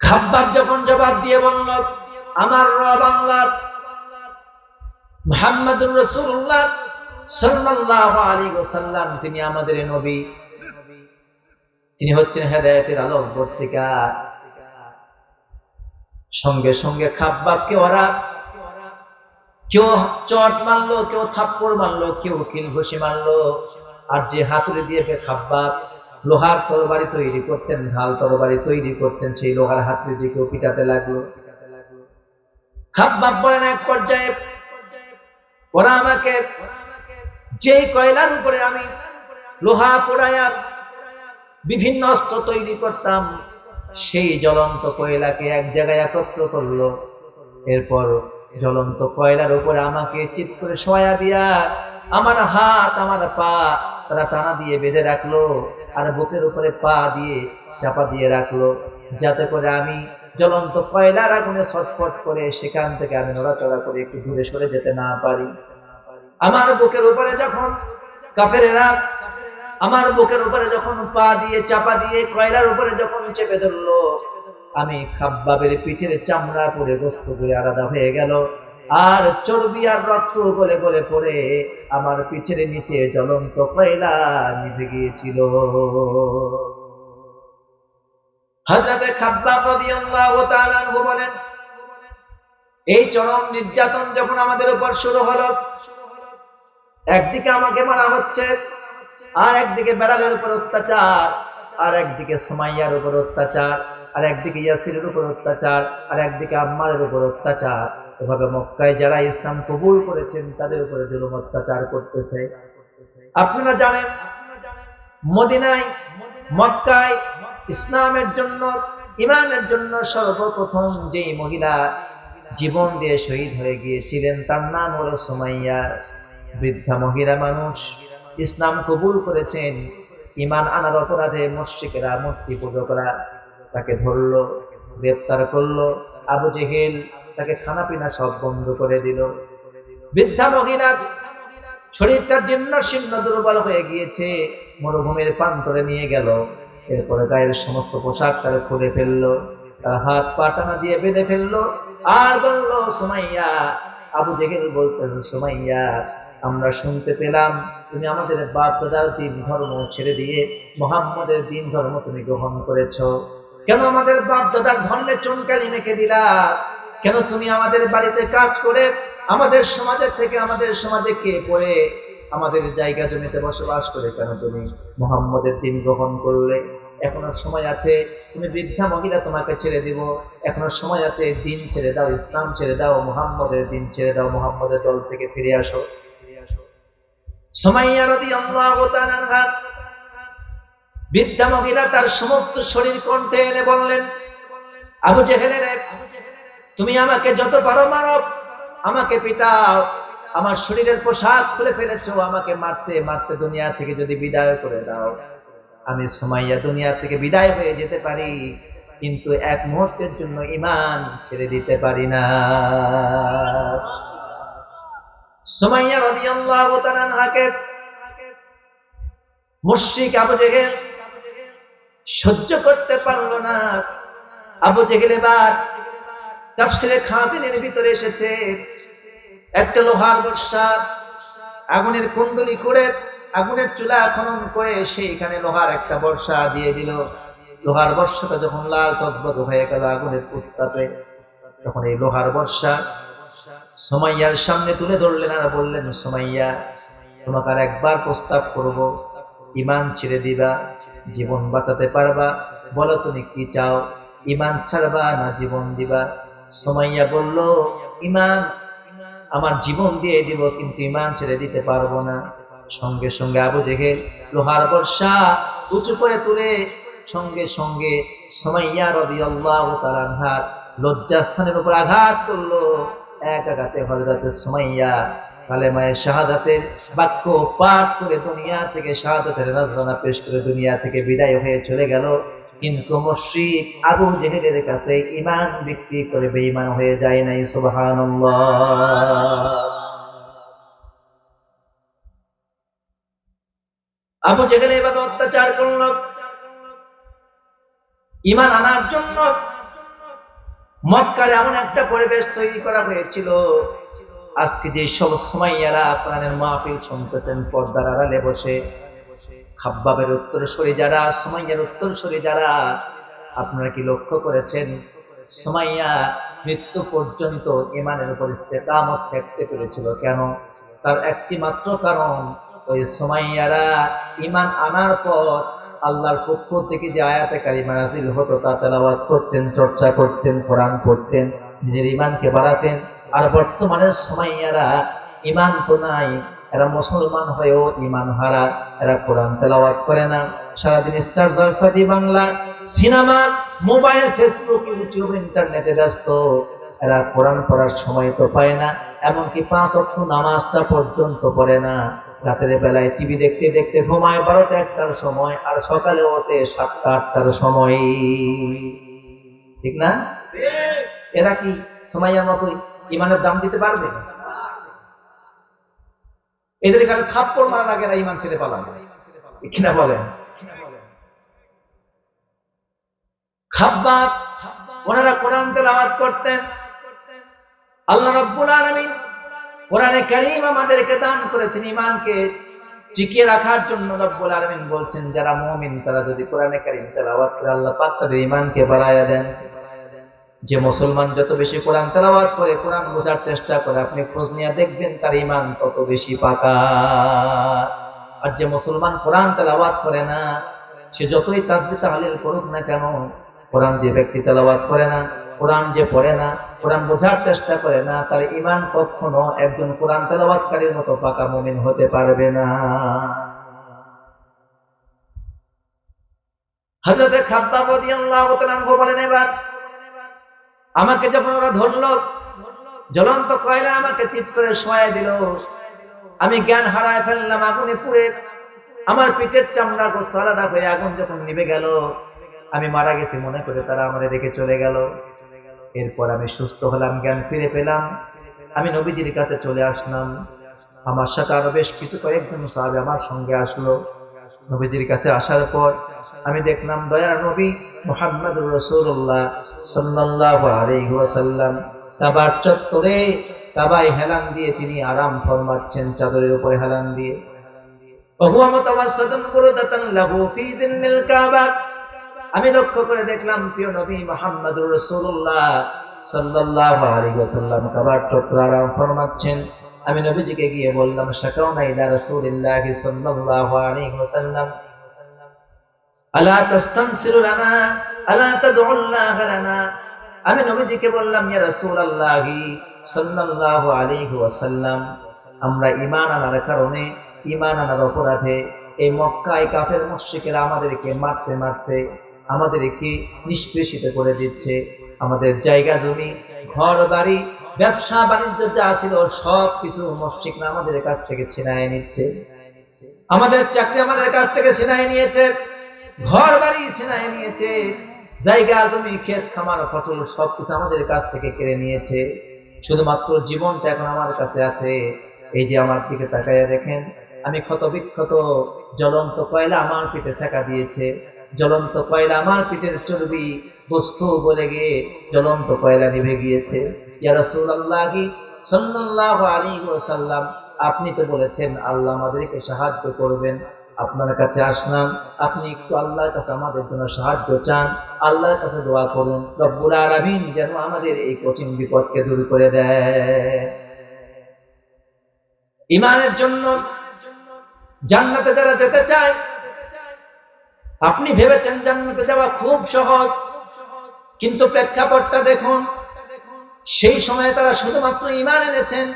খাব্বাব যখন জবাব দিয়ে বলল, আমার রব আল্লাহ মুহাম্মাদুর রাসূলুল্লাহ সাল্লাল্লাহু আলাইহি ওয়াসাল্লাম, তিনি আমাদের নবী। তিনি হচ্ছেন হেদায়েতের আলোক বর্তিকা সঙ্গে সঙ্গে খাব্বাবকে ওরা কেউ চট মারলো, কেউ থাপ্পড় মারলো, কেউ কিল ঘুষি মারলো। আর যে হাতুড়ি দিয়ে খাব্বাব লোহার তরবারি তৈরি করতেন, ঢাল তরবারি তৈরি করতেন, সেই লোহার হাতুড়ি দিয়ে কেউ পিটাতে লাগল। খাব্বাব বলেন এক পর্যায়ে ওরা আমাকে কয়লার উপরে আমি লোহা বিভিন্ন অস্ত্র তৈরি করতাম, সেই জ্বলন্ত কয়লাকে এক জায়গায় একত্র করল। এরপর জ্বলন্ত কয়লার উপরে আমাকে চিৎ করে সয়া দিয়া, আমার হাত, আমার পা তারা টানা দিয়ে বেঁধে রাখল আর বুকের উপরে পা দিয়ে চাপা দিয়ে রাখল। যাতে করে আমি জ্বলন্ত কয়লার আগুনে ছটফট করে সেখান থেকে আমি নড়াচড়া করে একটু দূরে সরে যেতে না পারি। আমার বুকের উপরে যখন কাপের কাপেরেরা, আমার বুকের উপরে যখন পা দিয়ে, চাপা দিয়ে কয়লার উপরে যখন চেপে ধরলো, আমি খাব্বাবের পিঠের চামড়া পরে গোস্ত করে আলাদা হয়ে গেল। আর চর্বি আর রক্ত গলে গলে পড়ে আমার পিঠের নিচে জ্বলন্ত কয়লা নিভে গিয়েছিল। আনহু বলেন, এই চরম নির্যাতন যখন আমাদের উপর শুরু হলো, একদিকে আমাকে মারা হচ্ছে, আর একদিকে বেড়ালের উপর অত্যাচার, আর একদিকে সুমাইয়ার উপর অত্যাচার, আর একদিকে ইয়াসিরের উপর অত্যাচার, আর একদিকে আম্মারের উপর অত্যাচার। এভাবে মক্কায় যারা ইসলাম কবুল করেছেন, তাদের উপরে জুলুম অত্যাচার করতেছে। আপনারা জানেন, মদিনায়, মক্কায় ইসলামের জন্য, ইমানের জন্য সর্বপ্রথম যে মহিলা জীবন দিয়ে শহীদ হয়ে গিয়েছিলেন, তার নাম হলো সুমাইয়া। বৃদ্ধা মহিলা মানুষ, ইসলাম কবুল করেছেন, ইমান আনার অপরাধে মস্যিকেরা মূর্তি পুজো করা, তাকে ধরলো, গ্রেপ্তার করল, আবু জেহেল তাকে খানা পিনা সব বন্ধ করে দিল। বৃদ্ধা মহিলা শরীরটা জীর্ণ শীর্ণ দুর্বল হয়ে গিয়েছে, মরুভূমির প্রান্তরে নিয়ে গেল। এরপরে গায়ের সমস্ত পোশাক তারা খুলে ফেলল, তার হাত পা টানা দিয়ে বেঁধে ফেলল। আর বলল, সুমাইয়া। আবু জেহেল বলতেন, সুমাইয়া, আমরা শুনতে পেলাম তুমি আমাদের বাপ দাদার দিন ধর্ম ছেড়ে দিয়ে মোহাম্মদের দিন ধর্ম তুমি গ্রহণ করেছ। কেন আমাদের বাপ দাদার ধর্মের চুনকালি মেখে দিলা? কেন তুমি আমাদের বাড়িতে কাজ করে, আমাদের সমাজের থেকে আমাদের সমাজে কে পড়ে? আমাদের জায়গা জমিতে বসবাস করে কেন তুমি? মোহাম্মদের দিন গ্রহণ করলে এখনও সময় আছে, তুমি বৃদ্ধা মহিলা তোমাকে ছেড়ে দিব। এখনও সময় আছে, দিন ছেড়ে দাও, ইসলাম ছেড়ে দাও, মোহাম্মদের দিন ছেড়ে দাও, মোহাম্মদের দল থেকে ফিরে আসো। বৃদ্ধা মহিলা তার সমস্ত শরীর কণ্ঠে এনে বললেন, আবু জেহেলের তুমি আমাকে যত পারো মারো। আমাকে পিটাও। আমার শরীরের পোশাক খুলে ফেলেছো। আমাকে মারতে মারতে দুনিয়া থেকে যদি বিদায় করে দাও। আমি সুমাইয়া দুনিয়া থেকে বিদায় হয়ে যেতে পারি, কিন্তু এক মুহূর্তের জন্য ইমান ছেড়ে দিতে পারি না। রাদিয়াল্লাহু তাআলা আনহাকে মুশরিক আবু জেহেল সহ্য করতে পারল না। আবু জেহেল এবার তাফসিরে খাতিনের ভিতরে এসেছে, একটা লোহার বর্ষা আগুনের কুণ্ডলি করে আগুনের চুলা খনন করে সেইখানে লোহার একটা বর্ষা দিয়ে দিল। লোহার বর্ষাটা যখন লাল টকবক হয়ে গেল আগুনের উত্তাপে তখন এই লোহার বর্ষা সোমাইয়ার সামনে তুলে ধরলেন আর বললেন, সোমাইয়া, তোমাকে একবার প্রস্তাব করব। ইমান ছেড়ে দিবা, জীবন বাঁচাতে পারবা। বলো তুমি কি চাও? ইমান ছাড়বা না জীবন দিবা? সোমাইয়া বলল ইমান আমার জীবন দিয়ে দিব, কিন্তু ইমান ছেড়ে দিতে পারব না। সঙ্গে সঙ্গে আবু জেহেল লোহার বর্ষা উঁচু করে তুলে সঙ্গে সঙ্গে সোমাইয়া রবি আল্লাহ তালানহার লজ্জাস্থানের উপর আঘাত করল। এক আঘাতে হজরত সোমাইয়া কালেমায়ের শাহাদাতের বাক্য পাঠ করে দুনিয়া থেকে শাহাদাতের রাজধানা পেশ করে দুনিয়া থেকে বিদায় হয়ে চলে গেল। কিন্তু মশ্রিক আবু জেহেলের কাছে ইমান বিক্রি করে বেঈমান হয়ে যায় নাই, সুবহানাল্লাহ। আবু জেহেল এভাবে অত্যাচার করল। ইমান আনার জন্য মক্কার এমন একটা পরিবেশ তৈরি করা হয়েছিল। আজকে যে সব সময়য়ারা প্রাণের মাহফিল শুনতেছেন, পর্দার আড়ালে বসে খাব্বাবের উত্তরসূরি যারা, সুমাইয়ার উত্তরসূরি যারা, আপনারা কি লক্ষ্য করেছেন? সুমাইয়া মৃত্যু পর্যন্ত ইমানের উপর ইস্তেকামত থাকতে পেরেছিল। কেন? তার একটি মাত্র কারণ, ওই সুমাইয়ারা ইমান আনার পর আল্লাহর পক্ষ থেকে যে আয়াতে কারিমা নাজিল হতো, তা তেলাওয়াত করতেন, চর্চা করতেন, কোরআন করতেন নিজের ইমানকে বাড়াতেন। আর বর্তমানে সুমাইয়ারা ইমান তো নাই এরা মুসলমান হয়েও ইমান হারা এরা কোরআন তেলাওয়াত করে না। সারাদিন star জলসাদি Bangla cinema mobile Facebook YouTube ইন্টারনেটে ব্যস্ত। এরা কোরআন পড়ার সময় তো পায় না এমনকি পাঁচ অক্ষ নামাজটা পর্যন্ত পড়ে না। রাতের বেলায় টিভি দেখতে দেখতে ঘুমায় বারোটা একটার সময় আর সকালে ওঠে সাতটা আটটার সময়। ঠিক না? এরা কি সময় মতোই ইমানের দাম দিতে পারবে? এদের কারণে থাপ্পড় মারার আগে এরা ইমান ছেড়ে পালাম কিনা বলেন? খাব্বাব, ওনারা কোরআন তেলাওয়াত করতেন। আল্লাহ রাব্বুল আলামিন কোরআনে কারীম আমাদেরকে দান করেছেন ঈমানকে টিকিয়ে রাখার জন্য। রব্বুল আলামিন বলছেন, যারা মুমিন, তারা যদি কোরআনে কারীম তেলাওয়াত করে, আল্লাহ পাক তাদের ঈমানকে বাড়ায়া দেন। যে মুসলমান যত বেশি কোরআন তেলাওয়াত করে, কোরআন বোঝার চেষ্টা করে, আপনি খোঁজ নিয়ে দেখবেন তার ঈমান তত বেশি পাকা। আর যে মুসলমান কোরআন তেলাওয়াত করে না, সে যতই তাজবি তাহলিল করুক না কেন, কোরআন যে ব্যক্তি তেলাওয়াত করে না, কোরআন যে পড়ে না, কোরআন বোঝার চেষ্টা করে না, তার ইমান কখনো একজন কোরআন তেলাওয়াতকারীর মতো পাকা মুমিন হতে পারবে না। রাদিয়াল্লাহু তাআলা বলেন এবার আমাকে যখন ওরা ধরলো, জ্বলন্ত কয়লা আমাকে চিৎ করে শোয়াই দিল। আমি জ্ঞান হারায় ফেললাম, আগুনে পুড়ে। আমার পিঠের চামড়া গোস্ত আলাদা হয়ে আগুন যখন নিভে গেল, আমি মারা গেছি মনে করে তারা আমার রেখে চলে গেল। এরপর আমি সুস্থ হলাম, জ্ঞান ফিরে পেলাম। আমি নবীজির কাছে চলে আসলাম। আমার সাথে আরও বেশ কিছু কয়েকজন সাহাবে আমার সঙ্গে আসলো। নবীজির কাছে আসার পর আমি দেখলাম দয়া নবী মোহাম্মদ রসুল্লাহ সাল্লাহাল্লাম আলহিহাসাল্লাম কাবার চত্বরে কাবায় হেলান দিয়ে তিনি আরাম ফরমাচ্ছেন, চাদরের উপরে হেলান দিয়ে। আমি লক্ষ্য করে দেখলাম, প্রিয় নবী মোহাম্মদ রসুল্লাহ সাল্লাহ আলী সাল্লাম কাবার চত্বর আরাম ফরমাচ্ছেন। আমি নবীজিকে গিয়ে বললাম আমি নবীজিকে বললাম, ইয়া সাল্লাল্লাহু আলাইহি ওয়াসাল্লাম, আমরা ঈমান আনার কারণে, ঈমান আনার অপরাধে এই মক্কায় কাফের মুশরিকেরা আমাদেরকে মারতে মারতে আমাদেরকে নিষ্পেষিত করে দিচ্ছে। আমাদের জায়গা জমি ঘর বাড়ি ব্যবসা বাণিজ্য যা ছিল সব কিছু মসজিদরা আমাদের কাছ থেকে ছিনায় নিচ্ছে। আমাদের চাকরি আমাদের কাছ থেকে ছিনায় নিয়েছে ঘর বাড়ি ছিনায় নিয়েছে, জায়গা, জমি, ক্ষেত, খামার, ফসল সবকিছু আমাদের কাছ থেকে কেড়ে নিয়েছে। শুধুমাত্র জীবনটা এখন আমার কাছে আছে। এই যে আমার দিকে তাকাইয়া দেখেন, আমি ক্ষত বিক্ষত, জ্বলন্ত কয়লা আমার পিঠে ছেঁকা দিয়েছে। জ্বলন্ত কয়লা আমার পিঠের চর্বি বস্তু বলে গিয়ে জ্বলন্ত কয়লা নিভে গিয়েছে। সাল্লাম আপনি তো বলেছেন, আল্লাহ আমাদেরকে সাহায্য করবেন। আপনার কাছে আসলাম, আপনি একটু আল্লাহর কাছে আমাদের জন্য সাহায্য চান, আল্লাহর কাছে দোয়া করুন। রব্বুল আলামিন যেন আমাদের এই কঠিন বিপদকে দূর করে দেয় ইমানের জন্য জান্নাতে যারা যেতে চায়, আপনি ভেবেছেন জান্নাতে যাওয়া খুব সহজ, কিন্তু প্রেক্ষাপটটা দেখুন সেই সময়ে তারা শুধুমাত্র ইমান এনেছেন।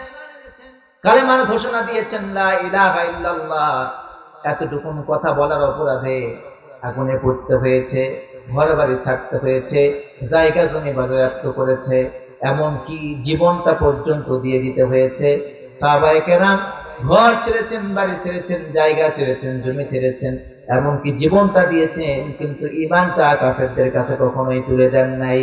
কালেমার ঘোষণা দিয়েছেন এতটুকুন কথা বলার অপরাধে আগুনে পড়তে হয়েছে ঘর বাড়ি ছাড়তে হয়েছে, জায়গা জমি বাজেয়াপ্ত করেছে, এমনকি জীবনটা পর্যন্ত দিয়ে দিতে হয়েছে। সাহবাহিকেরাম ঘর ছেড়েছেন, বাড়ি ছেড়েছেন, জায়গা ছেড়েছেন, জমি ছেড়েছেন, এমনকি জীবনটা দিয়েছেন, কিন্তু ইমানটা কাফেরদের কাছে কখনোই তুলে দেন নাই।